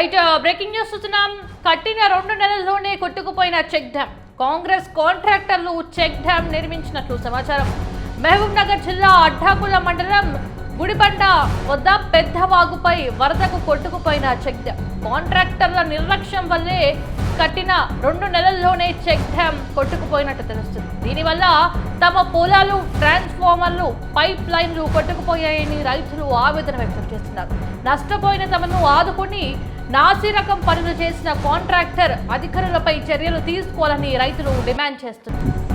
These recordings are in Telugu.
రైట్ బ్రేకింగ్ న్యూస్ చూస్తున్నాం. కట్టిన రెండు నెలల్లోనే కొట్టుకుపోయిన చెక్ డ్యామ్. కాంగ్రెస్ కాంట్రాక్టర్లు చెక్ డ్యామ్ నిర్మించినట్లు సమాచారం. మహబూబ్ నగర్ జిల్లా అడ్డాకుల మండలం గుడిబండ వద్ద పెద్ద వాగుపై వరదకు కొట్టుకుపోయిన చెక్ డ్యామ్. కాంట్రాక్టర్ల నిర్లక్ష్యం వల్లే కట్టిన రెండు నెలల్లోనే చెక్ డ్యామ్ కొట్టుకుపోయినట్టు తెలుస్తుంది. దీనివల్ల తమ పొలాలు ట్రాన్స్ఫార్మర్లు పైప్ లైన్లు కొట్టుకుపోయాయని రైతులు ఆవేదన వ్యక్తం చేస్తున్నారు. నష్టపోయిన తమను ఆదుకుని నాసిరకం పనులు చేసిన కాంట్రాక్టర్ అధికారులపై చర్యలు తీసుకోవాలని రైతులు డిమాండ్ చేస్తున్నారు.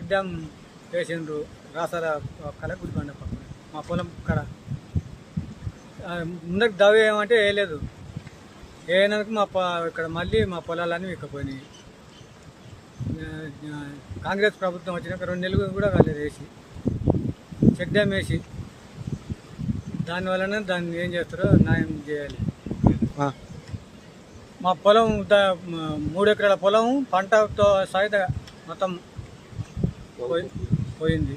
చెక్ డ్యామ్ వేసిండ్రు. రాసాల కల గుడిబండ పక్కన. మా పొలం కడ. ముందరికి దవ్వ ఏమంటే వేయలేదు వేయనందుకు మా ఇక్కడ మళ్ళీ మా పొలాలన్నీ ఆ, కాంగ్రెస్ ప్రభుత్వం వచ్చినాక రెండు నెలలు కూడా కాలేదు వేసి. చెక్ డ్యామ్ వేసి. దానివలన దాన్ని ఏం చేస్తారో న్యాయం చేయాలి. మా పొలం మూడు ఎకరాల పొలం పంటతో సహిత మొత్తం పోయింది.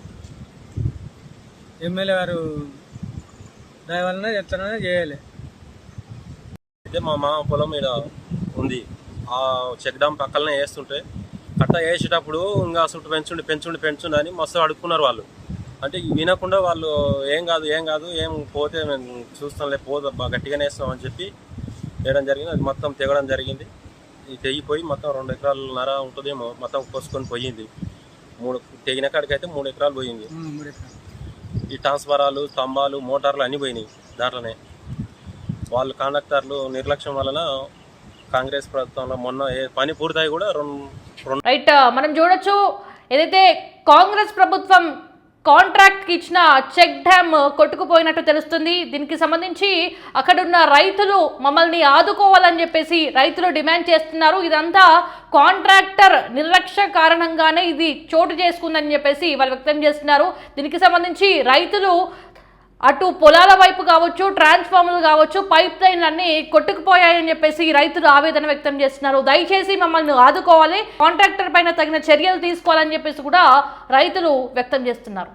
ఎమ్మెల్యే గారు దాని వలన ఎంతనైనా చేయాలి. అయితే మా మామ పొలం మీద ఉంది. ఆ చెక్ డామ్ పక్కలనే వేస్తుంటే కట్ట వేసేటప్పుడు ఇంకా అసలు పెంచుండి పెంచుండి పెంచుండి అని మస్తు అడుక్కున్నారు వాళ్ళు. అంటే వినకుండా వాళ్ళు ఏం కాదు ఏం కాదు ఏం పోతే మేము చూస్తాంలే పోదు గట్టిగానే వేస్తామని చెప్పి వేయడం జరిగింది. అది మొత్తం తెగడం జరిగింది. ఇది తెగిపోయి మొత్తం రెండు ఎకరాలు నర ఉంటుందేమో మొత్తం కోసుకొని పోయింది. మూడు తెగిన కాడికైతే మూడు ఎకరాలు పోయింది. ఈ ట్రాన్స్ఫారాలు స్తంభాలు మోటార్లు అన్నీ పోయినాయి దాంట్లోనే. వాళ్ళు కాండక్టర్లు నిర్లక్ష్యం వలన కాంగ్రెస్ ప్రభుత్వంలో మొన్న ఏ పని పూర్తయి కూడా రెండు రైట్ మనం చూడొచ్చు ఏదైతే కాంగ్రెస్ ప్రభుత్వం కాంట్రాక్ట్కి ఇచ్చిన చెక్ డ్యామ్ కొట్టుకుపోయినట్టు తెలుస్తుంది. దీనికి సంబంధించి అక్కడున్న రైతులు మమ్మల్ని ఆదుకోవాలని చెప్పేసి రైతులు డిమాండ్ చేస్తున్నారు. ఇదంతా కాంట్రాక్టర్ నిర్లక్ష్య కారణంగానే ఇది చోటు చేసుకుందని చెప్పేసి వాళ్ళు వ్యక్తం చేస్తున్నారు. దీనికి సంబంధించి రైతులు అటు పొలాల వైపు కావచ్చు ట్రాన్స్ఫార్మర్లు కావచ్చు పైప్ లైన్లు అన్ని కొట్టుకుపోయాయని చెప్పేసి రైతులు ఆవేదన వ్యక్తం చేస్తున్నారు. దయచేసి మమ్మల్ని ఆదుకోవాలి కాంట్రాక్టర్ పైన తగిన చర్యలు తీసుకోవాలని చెప్పేసి కూడా రైతులు వ్యక్తం చేస్తున్నారు.